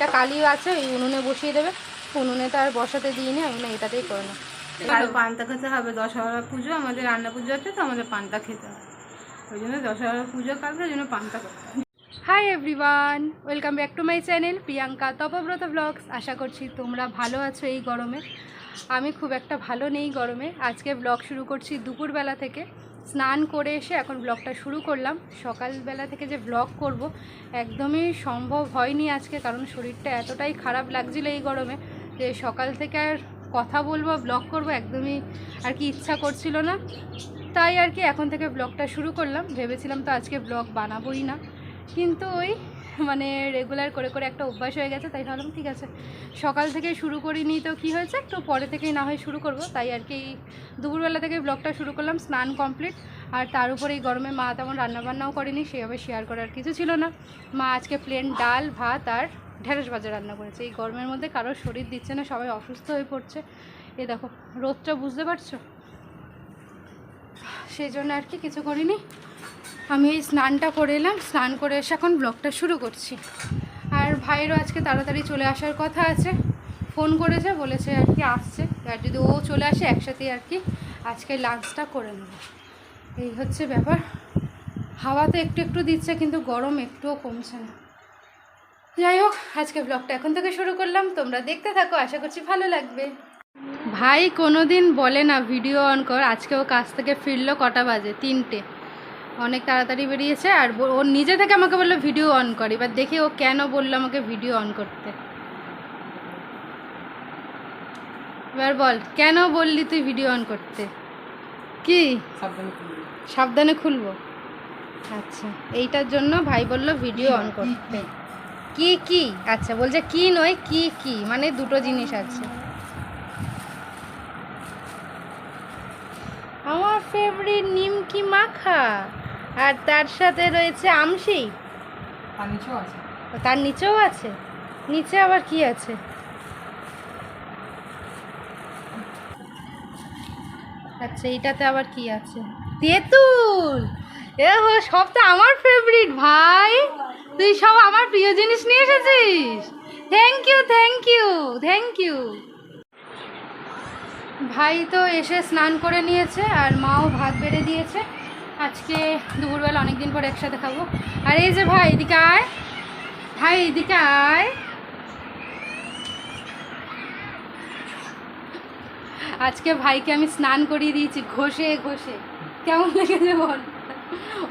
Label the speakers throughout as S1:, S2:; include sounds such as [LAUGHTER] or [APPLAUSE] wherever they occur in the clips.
S1: এটা কালিও আছে ওই উনুনে বসিয়ে দেবে। উনুনে তো আর বসাতে আমি না এটাতেই করে না
S2: আর পান্তা খেতে হবে দশহরা পুজো আমাদের রান্না পুজো আছে তো আমাদের পান্তা খেতে হবে। ওই জন্য দশহরা পুজো কালকে ওই জন্য পান্তা করতে
S1: hi everyone welcome back to my channel Priyanka Tapabrata blogs আশা করছি তোমরা ভালো আছো এই গরমে। আমি খুব একটা ভালো নেই গরমে। আজকে ব্লগ শুরু করছি দুপুরবেলা থেকে। স্নান করে এসে এখন ব্লগটা শুরু করলাম। সকালবেলা থেকে যে ব্লগ করব, একদমই সম্ভব হয়নি আজকে, কারণ শরীরটা এতটাই খারাপ লাগছিল এই গরমে যে সকাল থেকে আর কথা বলব, ব্লগ করব একদমই আর কি ইচ্ছা করছিল না। তাই আর কি এখন থেকে ব্লগটা শুরু করলাম। ভেবেছিলাম তো আজকে ব্লগ বানাবোই না। কিন্তু ওই মানে রেগুলার করে করে একটা অভ্যাস হয়ে গেছে, তাই ভাবলাম ঠিক আছে। সকাল থেকে শুরু করিনি তো কি হয়েছে? একটু পরে থেকেই না হয় শুরু করব, তাই আর কি দুপুরবেলা থেকে ব্লগটা শুরু করলাম, স্নান কমপ্লিট আর তার উপরে এই গরমে মা তেমন রান্নাবান্নাও করেনি সেভাবে শেয়ার করার কিছু ছিল না। মা আজকে প্লেন ডাল, ভাত আর ঢেঁড়স ভাজা রান্না করেছে। এই গরমের মধ্যে কারোর শরীর দিচ্ছে না, সবাই অসুস্থ হয়ে পড়ছে। এ দেখো, রোদটা বুঝতে পারছ? সেই জন্য আর কি কিছু করিনি। আমি এই স্নানটা করে এলাম, স্নান করে এসে এখন ব্লগটা শুরু করছি। আর ভাইয়েরও আজকে তাড়াতাড়ি চলে আসার কথা আছে। ফোন করেছে, বলেছে আর কি আসছে। আর যদি ও চলে আসে, একসাথেই আর কি আজকে লাঞ্চটা করে নেব। এই হচ্ছে ব্যাপার। হাওয়া তো একটু একটু দিচ্ছে, কিন্তু গরম একটুও কমছে না। যাই হোক, আজকে ব্লগটা এখন থেকে শুরু করলাম। তোমরা দেখতে থাকো, আশা করছি ভালো লাগবে। ভাই কোনোদিন বলে না, ভিডিও অন কর, আজকে ও কাজ থেকে ফিরলো কটা বাজে? তিনটে। অনেক তাড়াতাড়ি বেরিয়েছে আর ও নিজে থেকে আমাকে বলল ভিডিও অন করে। এবার দেখি ও কেন বলল আমাকে ভিডিও অন করতে। এবার বল কেন বললি তুই ভিডিও অন করতে? কি? সাবধানে খুলবো। আচ্ছা এইটার জন্য ভাই বলল ভিডিও অন করতে। কি কি আচ্ছা বলছে কি নয় কি কি? মানে দুটো জিনিস আছে। আমার ফেভারিট নিমকি মাখা। আর তার সাথে রয়েছে আমশি ও, তার নিচেও আছে? নিচে আবার কি আছে? আচ্ছা এটাতে আবার কি আছে? তেঁতুল! এ সব তো আমার ফেভারিট ভাই। তুই সব আমার প্রিয় জিনিস নিয়ে এসেছিস। Thank you thank you thank you ভাই তো এসে স্নান করে নিয়েছে আর মাও ভাত বেড়ে দিয়েছে। আজকে দুপুরবেলা অনেক দিন পর একসাথে খাব। আর এই যে ভাই, এদিকে আয়। ভাই, এদিকে আয়। আজকে ভাইকে আমি স্নান করিয়ে দিয়েছি, ঘষে ঘষে। কেমন লেগেছে বল?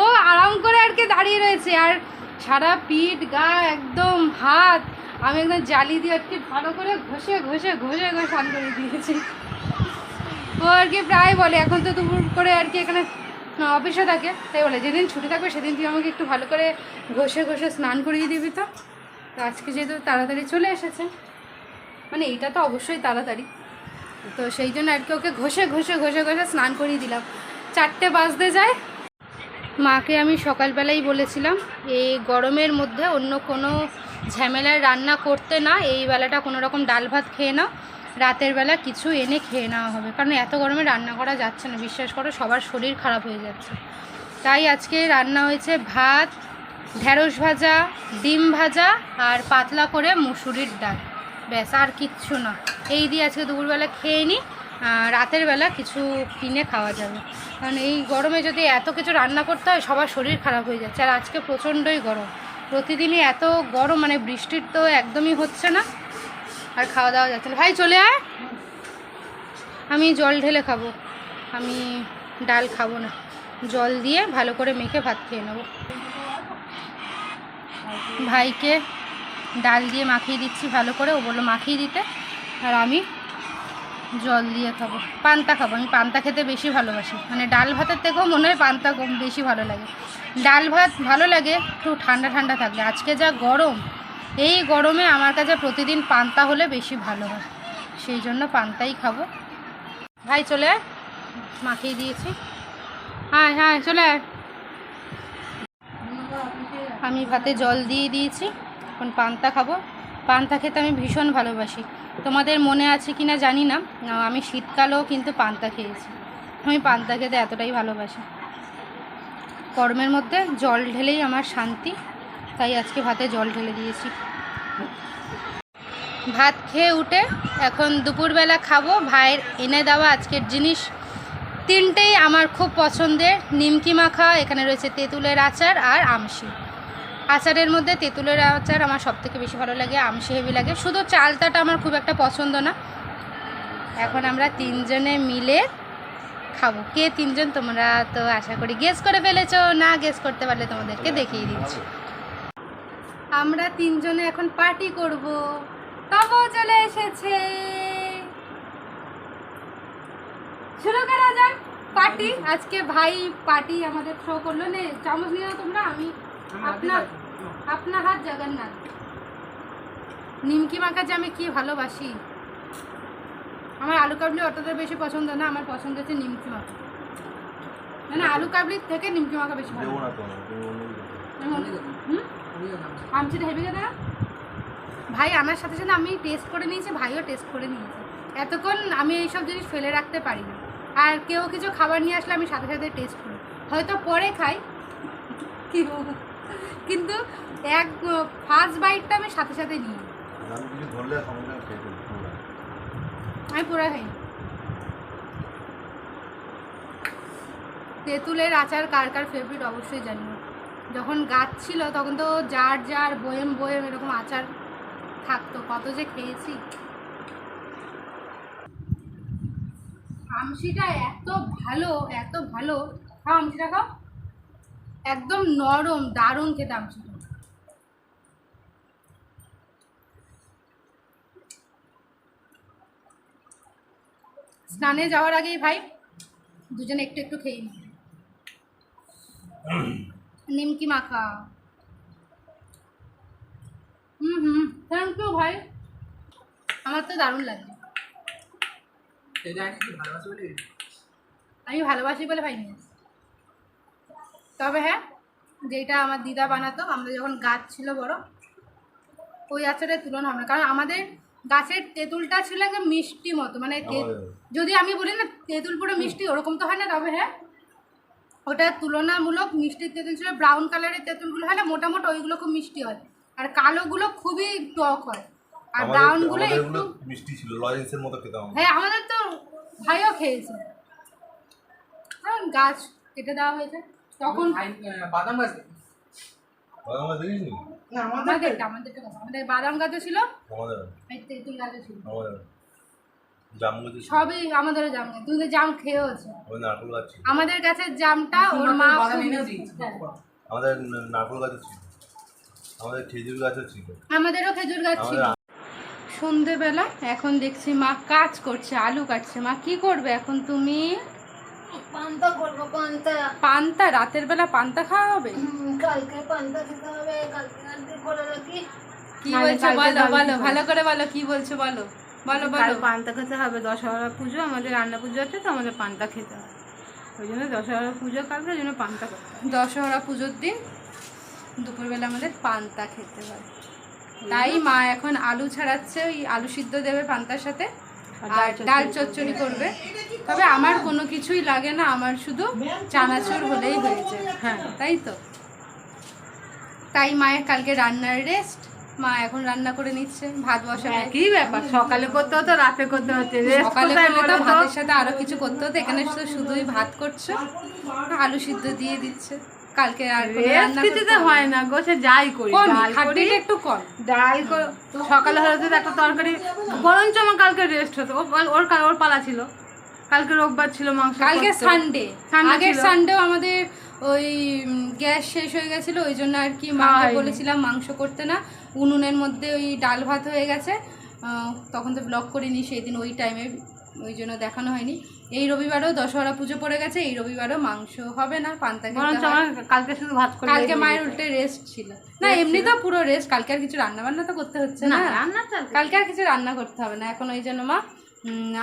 S1: ও আরাম করে আর কি দাঁড়িয়ে রয়েছে। আর সারা পিঠ, গা একদম হাত, আমি একদম জালি দিয়ে আর কি ভালো করে ঘষে ঘষে ঘষে ঘষে স্নান করে দিয়েছি। ও আর কি প্রায় বলে, এখন তো দুপুর করে আর কি এখানে অফিসে থাকে, তাই বলে, যেদিন ছুটি থাকবে সেদিন তুই আমাকে একটু ভালো করে ঘষে ঘষে স্নান করিয়ে দিবি তো। তো আজকে যেহেতু তাড়াতাড়ি চলে এসেছে মানে এইটা তো অবশ্যই তাড়াতাড়ি। তো সেই জন্য আর কি ওকে ঘষে ঘষে ঘষে ঘষে স্নান করিয়ে দিলাম। চারটে বাজতে যায়। মাকে আমি সকালবেলাই বলেছিলাম এই গরমের মধ্যে অন্য কোনো ঝামেলার রান্না করতে না, এই বেলাটা কোনো রকম ডাল ভাত খেয়ে নাও। রাতের বেলা কিছু এনে খেয়ে নেওয়া হবে। কারণ এত গরমে রান্না করা যাচ্ছে না। বিশ্বাস করো, সবার শরীর খারাপ হয়ে যাচ্ছে। তাই আজকে রান্না হয়েছে ভাত, ঢেঁড়স ভাজা, ডিম ভাজা আর পাতলা করে মুসুরির ডাল। ব্যাস, আর কিচ্ছু না। এই দিয়ে আজকে দুপুরবেলা খেয়ে নিই রাতের বেলা কিছু কিনে খাওয়া যাবে। কারণ এই গরমে যদি এত কিছু রান্না করতে হয়, সবার শরীর খারাপ হয়ে যাচ্ছে। আর আজকে প্রচণ্ডই গরম। প্রতিদিনই এত গরম মানে বৃষ্টির তো একদমই হচ্ছে না। আর খাওয়া দাওয়া যাচ্ছে ভাই, চলে আয়। আমি জল ঢেলে খাব। আমি ডাল খাব না। জল দিয়ে ভালো করে মেখে ভাত খেয়ে নেব। ভাইকে ডাল দিয়ে মাখিয়ে দিচ্ছি ভালো করে। ও বলল, মাখিয়ে দিতে। আর আমি জল দিয়ে খাব। পান্তা খাব। আমি পান্তা খেতে বেশি ভালোবাসি। মানে ডাল ভাতের থেকেও মনে হয় পান্তা বেশি ভালো লাগে। ডাল ভাত ভালো লাগে, একটু ঠান্ডা ঠান্ডা থাকলে আজকে যা গরম এই গরমে আমার কাছে প্রতিদিন পান্তা হলে বেশি ভালো হয়। সেই জন্য পান্তাই খাব। ভাই, চলে মাখিয়ে দিয়েছি। হ্যাঁ হ্যাঁ চলে আমি ভাতে জল দিয়ে দিয়েছি। এখন পান্তা খাব। পান্তা খেতে আমি ভীষণ ভালোবাসি। তোমাদের মনে আছে কি না জানি না। আমি শীতকালেও কিন্তু পান্তা খেয়েছি। আমি পান্তা খেতে এতটাই ভালোবাসি। গরমের মধ্যে জল ঢেলেই আমার শান্তি। তাই আজকে ভাতে জল ঢেলে দিয়েছি। ভাত খেয়ে উঠে এখন দুপুরবেলা খাব। ভাইয়ের এনে দেওয়া আজকের জিনিস। তিনটেই আমার খুব পছন্দের। নিমকি মাখা, এখানে রয়েছে তেঁতুলের আচার আর আমশি। আচারের মধ্যে তেঁতুলের আচার আমার সবথেকে বেশি ভালো লাগে, আমশি হেভি লাগে। শুধু চালতাটা আমার খুব একটা পছন্দ না। এখন আমরা তিনজনে মিলে খাব। কে তিনজন তোমরা তো আশা করি গেস করে ফেলেছো। না গেস করতে পারলে তোমাদেরকে দেখিয়ে দিচ্ছি। আমরা তিনজনে এখন পার্টি করব। তবু চলে এসেছে। শুরু করা যাক পার্টি। আজকে ভাই পার্টি আমাদের থ্রো করল। নে চামচ নিয়ে নাও তোমরা। আমি আপনার আপনার হাত জগন্নাথ। নিমকি মাখা যে আমি কি ভালোবাসি। আমার আলু কাবলি অতটা বেশি পছন্দ না আমার পছন্দ হচ্ছে নিমকি মাখা। মানে আলু কাবলির থেকে নিমকি মাখা বেশি ভালো। হুম? আমচিটা হেভি না ভাই আনার সাথে সাথে আমি টেস্ট করে নিয়েছি ভাইও টেস্ট করে নিয়েছে। এতক্ষণ আমি এইসব জিনিস ফেলে রাখতে পারি না আর কেউ কিছু খাবার নিয়ে আসলে আমি সাথে সাথে টেস্ট করি। হয়তো পরে খাই কিন্তু এক ফার্স্ট বাইটটা আমি সাথে সাথে নিই।
S3: আমি পুরো
S1: খাই। তেঁতুলের আচার কার কার ফেভারিট অবশ্যই জানিও। যখন গাছ ছিল তখন তো যার যার বয়েম বয়েম এরকম আচার থাকতো। কত যে খেয়েছি। আমসিটা এত ভালো এত ভালো। খাও আমসিটা খাও। একদম নরম, দারুণ খেতে আমসিটা স্নানে যাওয়ার আগেই ভাই, দুজনে একটু একটু খেয়ে নিই। [COUGHS] নিমকি মাখা। হুম হুম থ্যাংক ইউ ভাই। আমার তো দারুণ লাগে। আমি ভালোবাসি বলে ভাই নিয়ে এসেছি। তবে হ্যাঁ যেটা আমার দিদা বানাতো আমাদের যখন গাছ ছিল বড় ওই আচারের তুলনা হবে না। কারণ আমাদের গাছের তেঁতুলটা ছিল একদম মিষ্টি মতো মানে যদি আমি বলি না তেঁতুল পুরো মিষ্টি ওরকম তো হয় না তবে হ্যাঁ ওটা তুলনামূলক মিষ্টির তেঁতুল ছিল ব্রাউন কালারের তেঁতুলগুলো হয় না মোটামোটা ওইগুলো খুব মিষ্টি হয়। আর কালোগুলো খুবই টক হয়। আর
S3: আমাদের-
S1: ব্রাউনগুলো একটু
S3: মিষ্টি ছিল লজেন্সের মতো খেতাম।
S1: হ্যাঁ আমাদের তো ভাইও খেয়েছে। হ্যাঁ গাছ কেটে দেওয়া হয়েছে। তখন
S4: বাদাম গাছ
S3: বাদাম গাছ?
S4: না
S1: আমাদের আমাদের আমাদের বাদাম গাছও ছিল
S3: আমাদের
S1: এই তেঁতুল গাছও ছিল।
S3: আমাদের ছিল,
S1: সবই আমাদেরও জাম গাছ জাম খেয়েওছে।
S3: আমাদের
S1: আমাদের গাছের জামটা ওর মা।
S3: আমাদের ন- নারকেল গাছও ছিল। আমাদের খেজুর গাছও ছিল।
S1: আমাদেরও খেজুর গাছ ছিল। সন্ধেবেলা এখন দেখছি মা কাজ করছে আলু কাটছে। মা কি করবে এখন তুমি?
S5: পান্তা করব পান্তা।
S1: পান্তা? রাতের বেলা পান্তা খাওয়া হবে?
S5: কালকে পান্তা খেতে হবে। কালকে করে রাখি।
S1: কি বলছো বলো বলো ভালো করে বলো কি বলছো বলো? বলো বলো।
S2: পান্তা খেতে হবে দশহরা পুজো আমাদের রান্না পুজো আছে তো আমাদের পান্তা খেতে হবে। ওই জন্য দশহরা পুজো কালকে ওই জন্য পান্তা করতে
S1: দশহরা পুজোর দিন দুপুরবেলা আমাদের পান্তা খেতে হয়। তাই মা এখন আলু ছাড়াচ্ছে ওই আলু সিদ্ধ দেবে পান্তার সাথে আর ডাল চচ্চড়ি করবে। তবে আমার কোনো কিছুই লাগে না আমার শুধু চানাচুর হলেই হয়ে যায়।
S2: হ্যাঁ।
S1: তাই তো? তাই মায়ের কালকে রান্নার রেস্ট মা এখন রান্না করে নিচ্ছে ভাত বসাবে।
S2: একই ব্যাপার সকালে করতে হতো রাতে করতে হচ্ছে।
S1: সকালে করলে তো
S2: তো?
S1: ভাতের সাথে আরও কিছু করতে হতো এখানে শুধু শুধুই ভাত করছ আলু সিদ্ধ দিয়ে দিচ্ছে। কালকে আর রান্না
S2: কিছুতে হয় না গো সে যাই করি করি।
S1: একটু কম।
S2: ডাল সকালে হয়তো একটা তরকারি বরঞ্চ আমার কালকে রেস্ট হতো। ওর ওর পালা ছিল। কালকে রোববার ছিল মাংস
S1: কালকে সানডে আগের সানডেও আমাদের ওই গ্যাস শেষ হয়ে গেছিল ওই জন্য আর কি মাকে বলেছিলাম মাংস করতে না। উনুনের মধ্যে ওই ডাল ভাত হয়ে গেছে। তখন তো ব্লক করিনি সেই দিন ওই টাইমে ওই জন্য দেখানো হয়নি। এই রবিবারও দশহরা পুজো পড়ে গেছে এই রবিবারও মাংস হবে না পান্তা
S2: কালকে শুধু ভাত করে
S1: কালকে মায়ের উল্টে রেস্ট ছিল। না এমনি তো পুরো রেস্ট কালকে আর কিছু রান্না বান্না তো করতে হচ্ছে
S2: না রান্না
S1: কালকে আর কিছু রান্না করতে হবে না এখন ওই জন্য মা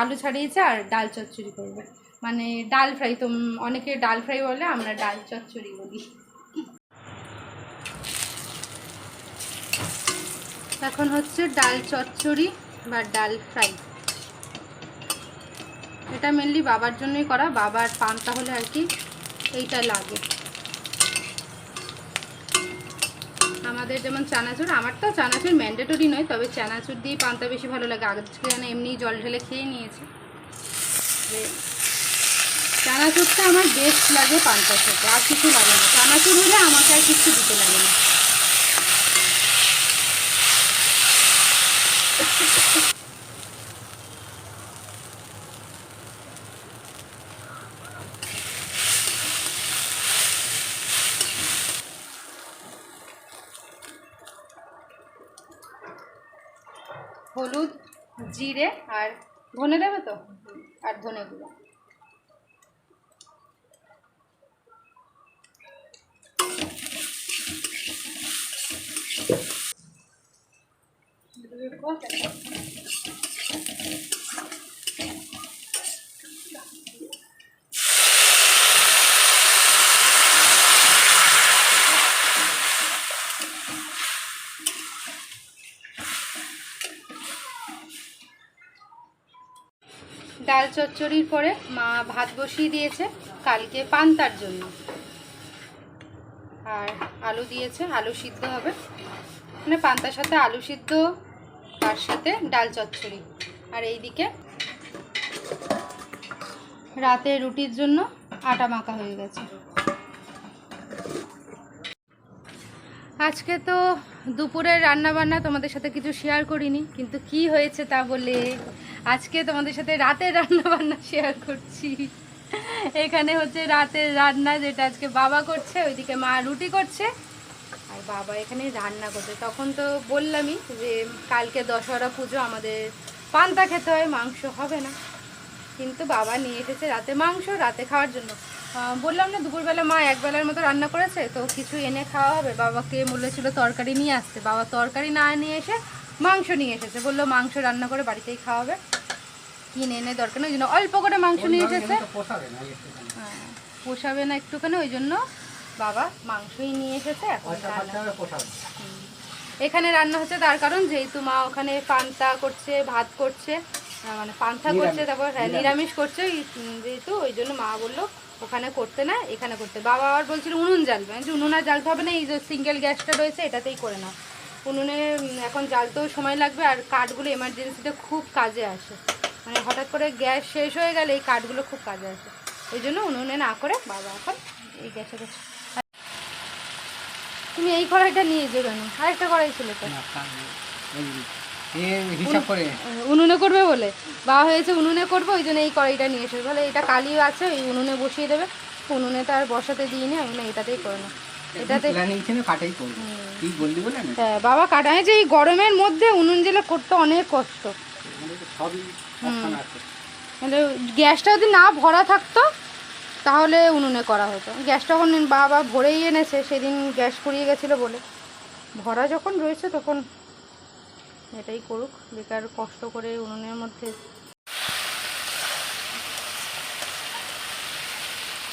S1: আলু ছাড়িয়েছে আর ডাল চচ্চড়ি করবে। মানে ডাল ফ্রাই, তো অনেকে ডাল ফ্রাই বলে, আমরা ডাল চচ্চড়ি বলি এখন হচ্ছে ডাল চচ্চড়ি বা ডাল ফ্রাই। এটা মেনলি বাবার জন্যই করা, বাবার পান্তা হলে আর কি এইটা লাগে। আমাদের যেমন চানাচুর আমার তো চানাচুর ম্যান্ডেটরি নয়, তবে চানাচুর দিয়ে পান্তা বেশি ভালো লাগে। আজকে যেন এমনি জল ঢেলে খেয়ে নিয়েছি। যে চানাচুরটা আমার বেস্ট লাগে পান্তা সাথে আর কিছু লাগে না। চানাচুর হলে আমাকে আর কিছু দিতে লাগে না। হলুদ জিরে আর ধনে দেবে তো? আর ধনে গুঁড়ো। ডাল চচ্চড়ির পরে মা ভাত বসিয়ে দিয়েছে কালকে পান্তার জন্য। আর আলু দিয়েছে, আলু সিদ্ধ হবে। মানে পান্তার সাথে আলু সিদ্ধ, তার সাথে ডাল চচ্চড়ি। আর এই দিকে রাতে রুটির জন্য আটা মাখা হয়ে গেছে। আজকে তো দুপুরের রান্না বান্না তোমাদের সাথে কিছু শেয়ার করিনি, কিন্তু কি হয়েছে তা বলে আজকে তোমাদের সাথে রাতের রান্না বান্না শেয়ার করছি। এখানে হচ্ছে রাতের রান্না যেটা আজকে বাবা করছে, ওইদিকে মা রুটি করছে, আর বাবা এখানে রান্না করছে। তখন তো বললামই যে কালকে দশহরা পুজো, আমাদের পান্তা খেতে হয়, মাংস হবে না। কিন্তু বাবা নিয়ে এসেছে রাতে মাংস, রাতে খাওয়ার জন্য। বললাম না দুপুরবেলা মা একবেলার মতো রান্না করেছে তো কিছু এনে খাওয়া হবে। বাবাকে বলেছিল তরকারি নিয়ে আসতে। বাবা তরকারি না নিয়ে এসে মাংস নিয়ে এসেছে। বলল মাংস রান্না করে বাড়িতেই খাওয়াবে। কিনে এনে দরকার নেই ওই জন্য অল্প করে মাংস নিয়ে এসেছে। হ্যাঁ, পোষাবে না একটুখানি ওই জন্য বাবা মাংসই নিয়ে এসেছে এখন রান্না। হচ্ছে তার কারণ যেহেতু মা ওখানে পান্তা করছে ভাত করছে মানে পান্তা করছে তারপর হ্যাঁ নিরামিষ। করছে যেহেতু ওই জন্য মা বলল ওখানে করতে না এখানে করতে। বাবা আবার বলছিল উনুন জ্বালবে। বলছি, উনুন আর জ্বালতে হবে না এই যে সিঙ্গেল গ্যাসটা রয়েছে এটাতেই করে নাও। উনুনে এখন জ্বালতেও সময় লাগবে আর কাঠগুলো এমার্জেন্সিতে খুব কাজে আসে। মানে হঠাৎ করে গ্যাস শেষ হয়ে গেলে এই কাঠগুলো খুব কাজে আসে। ওই জন্য উনুনে না করে বাবা এখন এই গ্যাসে করছে। তুমি এই কড়াইটা নিয়ে যে কেন আরেকটা কড়াই ছিল তো। উনুনে করবে বলে। বাবা হয়েছে উনুনে করবে ওই জন্য এই কড়াইটা নিয়ে এসে বলে এটা কালিও আছে ওই উনুনে বসিয়ে দেবে। উনুনে তো আর বসাতে দিই না আমি এটাতেই করে না এটাতে
S4: কাটাই করব। তুই বললি বলে
S1: হ্যাঁ বাবা কাটায় যে এই গরমের মধ্যে উনুন জেলে করতে অনেক কষ্ট।
S4: সবই
S1: মানে গ্যাসটা যদি না ভরা থাকতো তাহলে উনুনে করা হতো। গ্যাসটা যখন বাবা ভরেই এনেছে সেদিন গ্যাস ফুরিয়ে গেছিল বলে। ভরা যখন রয়েছে তখন এটাই করুক, বেকার কষ্ট করে উনুনের মধ্যে।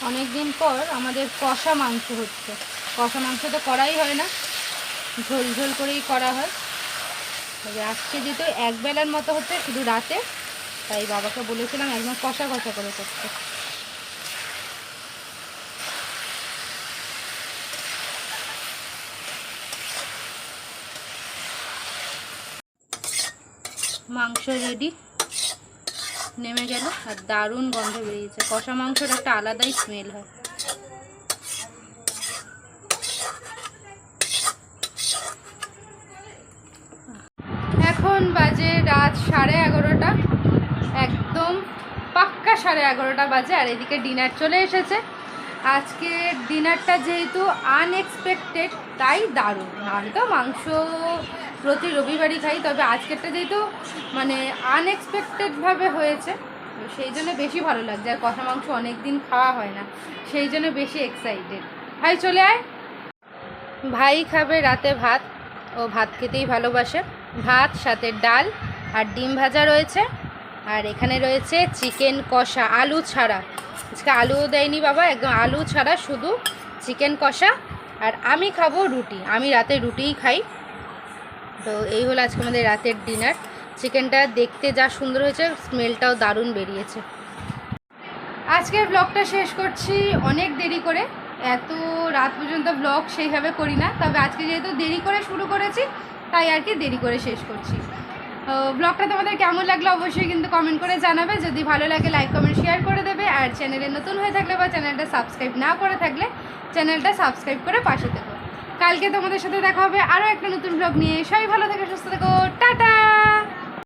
S1: অনেক দিন পর আমাদের কষা মাংস হচ্ছে। কষা মাংস তো করাই হয় না, ঝোল ঝোল করেই করা হয়। তবে আজকে যেহেতু এক বেলার মতো হচ্ছে, শুধু রাতে, তাই বাবাকে বলেছিলাম একদম কষা কষা করে করতে। মাংস রেডি নেমে গেল আর দারুণ গন্ধ বেরিয়েছে। কষা মাংসের একটা আলাদাই স্মেল হয়। এখন বাজে রাত সাড়ে এগারোটা। একদম পাক্কা সাড়ে এগারোটা বাজে আর এদিকে ডিনার চলে এসেছে। আজকে ডিনারটা যেহেতু আনএক্সপেক্টেড তাই দারুণ। আমি তো মাংস প্রতি রবিবারই খাই, তবে আজকেরটা যেহেতু মানে আনএক্সপেক্টেডভাবে হয়েছে সেই জন্য বেশি ভালো লাগছে। আর কষা মাংস অনেক দিন খাওয়া হয় না, সেই জন্য বেশি এক্সাইটেড ভাই, চলে আয়। ভাই খাবে রাতে ভাত, ও ভাত খেতেই ভালোবাসে। ভাত, সাথে ডাল আর ডিম ভাজা রয়েছে। আর এখানে রয়েছে চিকেন কষা, আলু ছাড়া। আজকে আলুও দেয়নি বাবা, একদম আলু ছাড়া শুধু চিকেন কষা। আর আমি খাব রুটি, আমি রাতে রুটিই খাই। তো এই হলো আজকে আমাদের রাতের ডিনার চিকেনটা দেখতে যা সুন্দর হয়েছে স্মেলটাও দারুণ বেরিয়েছে। আজকের ব্লগটা শেষ করছি অনেক দেরি করে। এত রাত পর্যন্ত ব্লগ সেইভাবে করি না। তবে আজকে যেহেতু দেরি করে শুরু করেছি, তাই আর কি দেরি করে শেষ করছি। ব্লগটা তোমাদের কেমন লাগল অবশ্যই কিন্তু কমেন্ট করে জানাবে। যদি ভালো লাগে লাইক কমেন্ট শেয়ার করে দেবে। আর চ্যানেলে নতুন হয়ে থাকলে বা চ্যানেলটা সাবস্ক্রাইব না করে থাকলে চ্যানেলটা সাবস্ক্রাইব করে পাশে থেকো। কালকে তোমাদের সাথে দেখা হবে আরও একটা নতুন ব্লগ নিয়ে। সবাই ভালো থেকে, সুস্থ থেকো। টাটা!